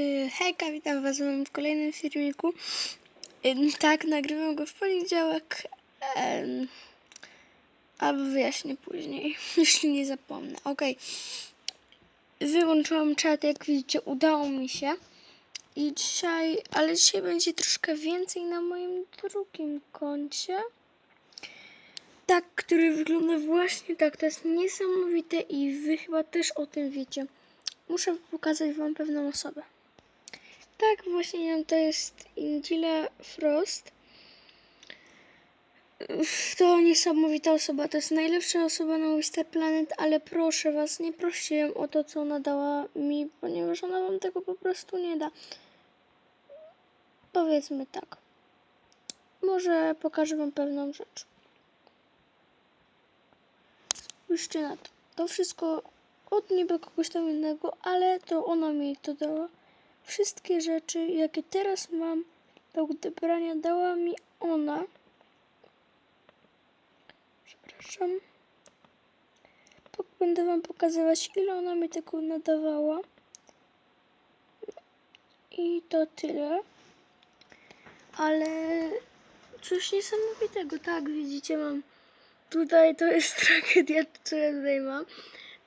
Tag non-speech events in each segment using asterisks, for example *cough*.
Y, Hejka, witam was w kolejnym filmiku. Ym, Tak, nagrywam go w poniedziałek. Albo wyjaśnię później, *laughs* jeśli nie zapomnę. Okej. Wyłączyłam czat, jak widzicie, udało mi się. I dzisiaj, ale dzisiaj będzie troszkę więcej na moim drugim koncie. Tak, który wygląda właśnie tak. To jest niesamowite i wy chyba też o tym wiecie. Muszę pokazać wam pewną osobę. Tak, właśnie ją to jest Ingila Frost. To niesamowita osoba, to jest najlepsza osoba na Wister Planet, ale proszę was, nie proście ją o to, co ona dała mi, ponieważ ona wam tego po prostu nie da. Powiedzmy tak. Może pokażę wam pewną rzecz. Spójrzcie na to. To wszystko od niby kogoś tam innego, ale to ona mi to dała. Wszystkie rzeczy, jakie teraz mam do odebrania, dała mi ona. Przepraszam. Będę wam pokazywać, ile ona mi tego nadawała. I to tyle. Ale coś niesamowitego, tak, widzicie, mam tutaj, to jest *laughs* tragedia, co ja tutaj mam.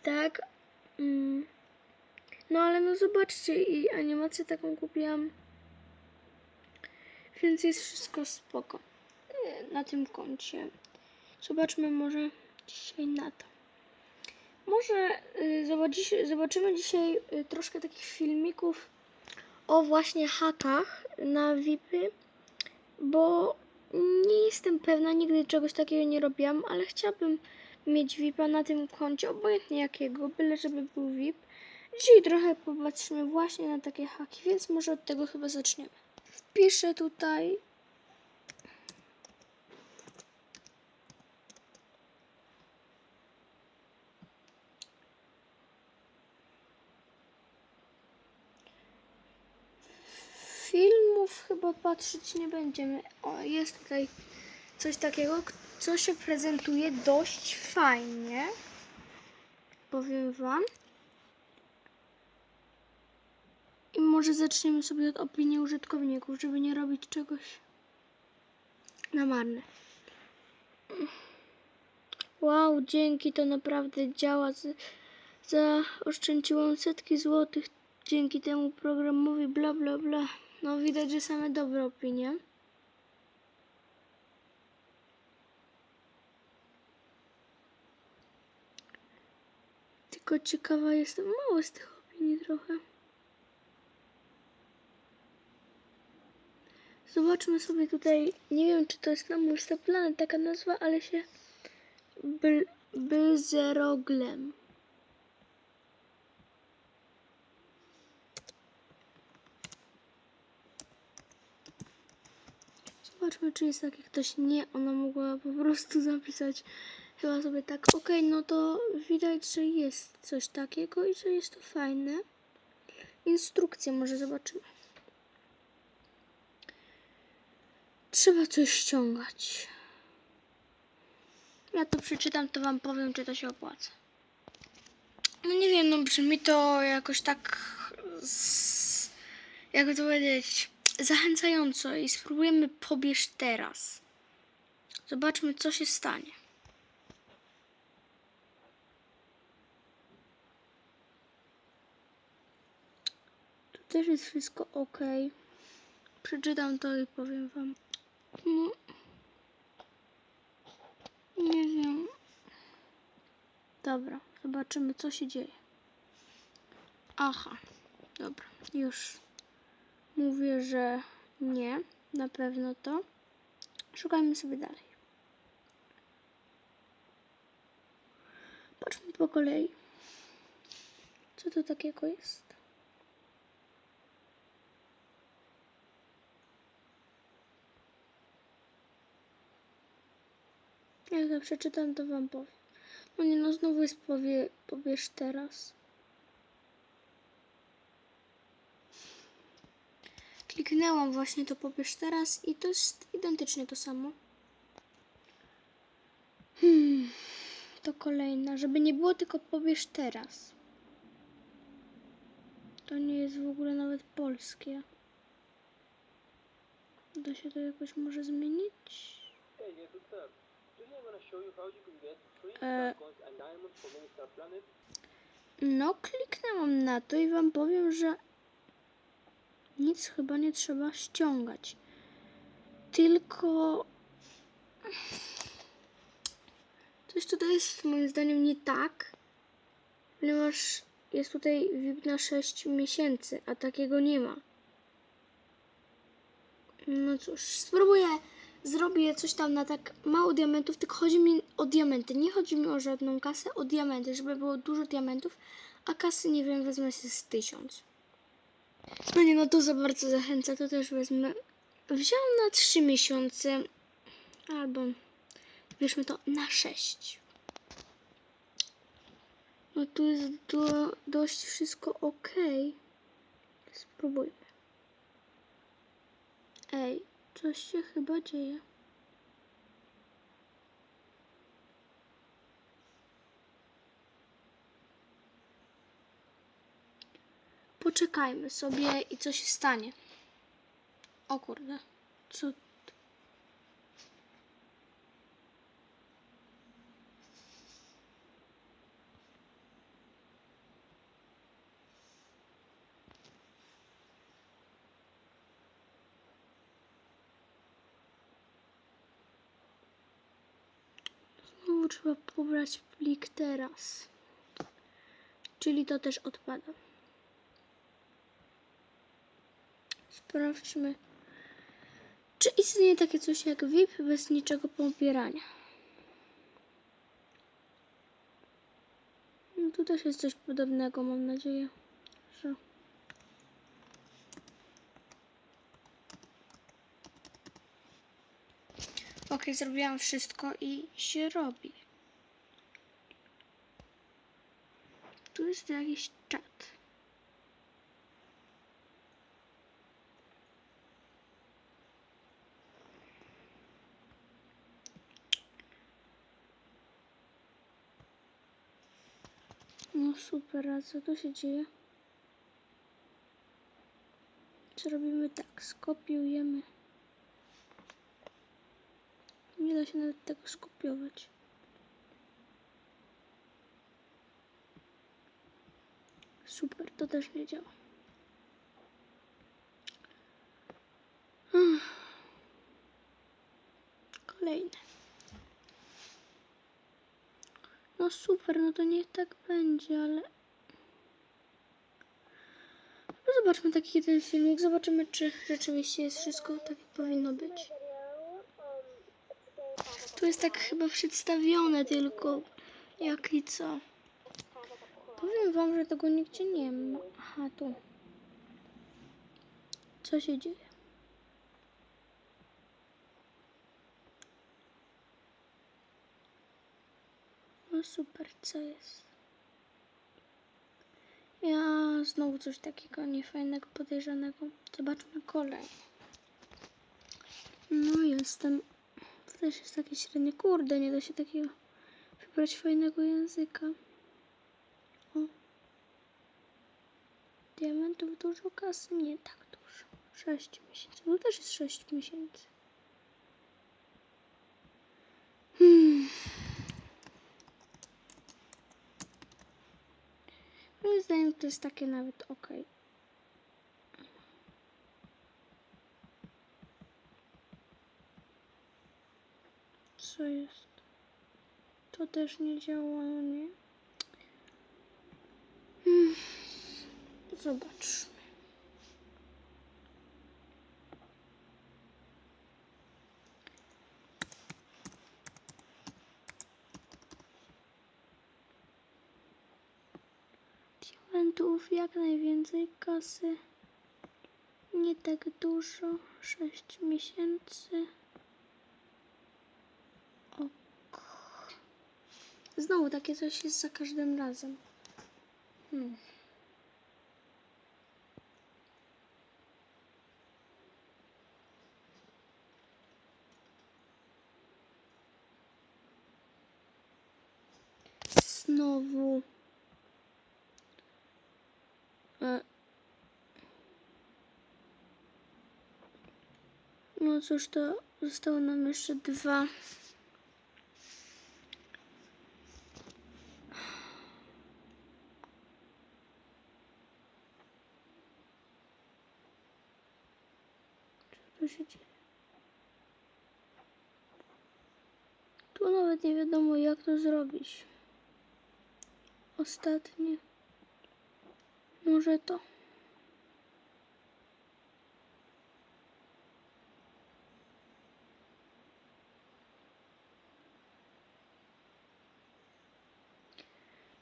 Tak. Mm. No ale no zobaczcie, i animację taką kupiłam. Więc jest wszystko spoko. e, Na tym koncie. Zobaczmy może dzisiaj na to. Może y, zobaczymy dzisiaj y, troszkę takich filmików o właśnie hakach na VIPy, bo nie jestem pewna, nigdy czegoś takiego nie robiłam, ale chciałabym mieć VIPa na tym koncie, obojętnie jakiego, byle żeby był VIP. Dzisiaj trochę popatrzymy właśnie na takie haki, więc może od tego chyba zaczniemy. Wpiszę tutaj. Filmów chyba patrzeć nie będziemy. O, jest tutaj coś takiego, co się prezentuje dość fajnie. Powiem Wam. I może zaczniemy sobie od opinii użytkowników, żeby nie robić czegoś na marne. Wow, dzięki, to naprawdę działa. Zaoszczędziłam setki złotych dzięki temu programowi, bla bla bla. No widać, że same dobre opinie. Tylko ciekawa jestem, mało z tych opinii trochę. Zobaczmy sobie tutaj, nie wiem czy to jest na mój Planet taka nazwa, ale się Bl- Bzeroglem. Zobaczmy czy jest taki ktoś, nie, ona mogła po prostu zapisać chyba sobie tak, okej, no to widać, że jest coś takiego i że jest to fajne. Instrukcję może zobaczymy. Trzeba coś ściągać. Ja to przeczytam, to wam powiem, czy to się opłaca. No nie wiem, no brzmi to jakoś tak. Z, jakby to powiedzieć. Zachęcająco i spróbujemy pobierz teraz. Zobaczmy, co się stanie. Tu też jest wszystko ok. Przeczytam to i powiem wam. No. Nie wiem. Dobra, zobaczymy co się dzieje. Aha, dobra, już mówię, że nie, na pewno to. Szukajmy sobie dalej. Patrzmy po kolei. Co to takiego jest? Jak to przeczytam, to wam powiem. No nie, no znowu jest powie, powiesz teraz. Kliknęłam właśnie to pobierz teraz i to jest identycznie to samo. Hmm, to kolejna, żeby nie było tylko pobierz teraz. To nie jest w ogóle nawet po polskie. Da się to jakoś może zmienić? Hey, yes, what's up? Planet. No, kliknęłam na to i wam powiem, że nic chyba nie trzeba ściągać. Tylko coś tutaj jest moim zdaniem nie tak, ponieważ jest tutaj VIP na 6 miesięcy, a takiego nie ma. No cóż, spróbuję, zrobię coś tam na tak mało diamentów, tylko chodzi mi o diamenty. Nie chodzi mi o żadną kasę, o diamenty, żeby było dużo diamentów, a kasy nie wiem, wezmę się z tysiąc. Mnie no to za bardzo zachęca, to też wezmę. Wziąłem na 3 miesiące, albo bierzmy to na 6. No tu jest do, dość wszystko ok. Spróbujmy. Ej, coś się chyba dzieje. Poczekajmy sobie i co się stanie. O kurde, co? Znowu trzeba pobrać plik teraz. Czyli to też odpada. Sprawdźmy, czy istnieje takie coś jak VIP bez niczego pobierania. No, tu też jest coś podobnego, mam nadzieję, że. Ok, zrobiłam wszystko i się robi. Tu jest jakiś czat. No super, a co tu się dzieje? Zrobimy tak, skopiujemy. Nie się nawet tego skopiować. Super, to też nie działa. Kolejne. No super, no to niech tak będzie, ale... No zobaczmy taki jeden filmik, zobaczymy czy rzeczywiście jest wszystko tak jak powinno być. Tu jest tak chyba przedstawione tylko jak i co. Powiem wam, że tego nigdzie nie ma. Aha, tu. Co się dzieje? No super, co jest? Ja znowu coś takiego niefajnego, podejrzanego. Zobaczmy kolej. No jestem. To też jest takie średnie. Kurde, nie da się takiego wybrać fajnego języka. O. Diamentów dużo, kasy nie tak dużo. 6 miesięcy. No też jest 6 miesięcy. Hmm. Moim zdaniem to jest takie nawet ok. Co jest? To też nie działa, no nie? Hmm. Zobaczmy. Diamentów jak najwięcej kasy. Nie tak dużo. 6 miesięcy. Znowu takie coś jest za każdym razem. Hmm. Znowu. E. No cóż, to zostało nam jeszcze dwa. Co tu się dzieje? Tu nawet nie wiadomo jak to zrobić. Ostatnie. Może to.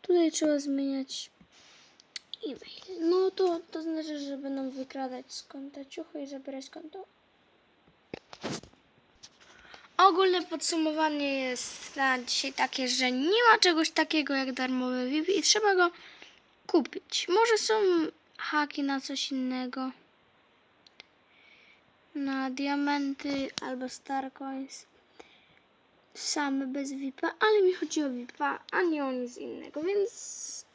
Tutaj trzeba zmieniać e-mail. No to, to znaczy, że będą wykradać z konta ciuchy i zabierać konto. Ogólne podsumowanie jest na dzisiaj takie, że nie ma czegoś takiego jak darmowy VIP i trzeba go kupić. Może są haki na coś innego. Na diamenty albo starcoins. Same bez VIPa, ale mi chodzi o VIPa, a nie o nic innego, więc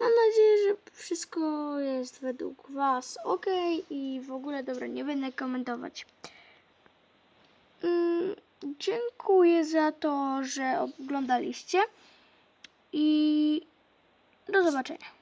mam nadzieję, że wszystko jest według Was ok i w ogóle dobra, nie będę komentować. Mm, dziękuję za to, że oglądaliście i do zobaczenia.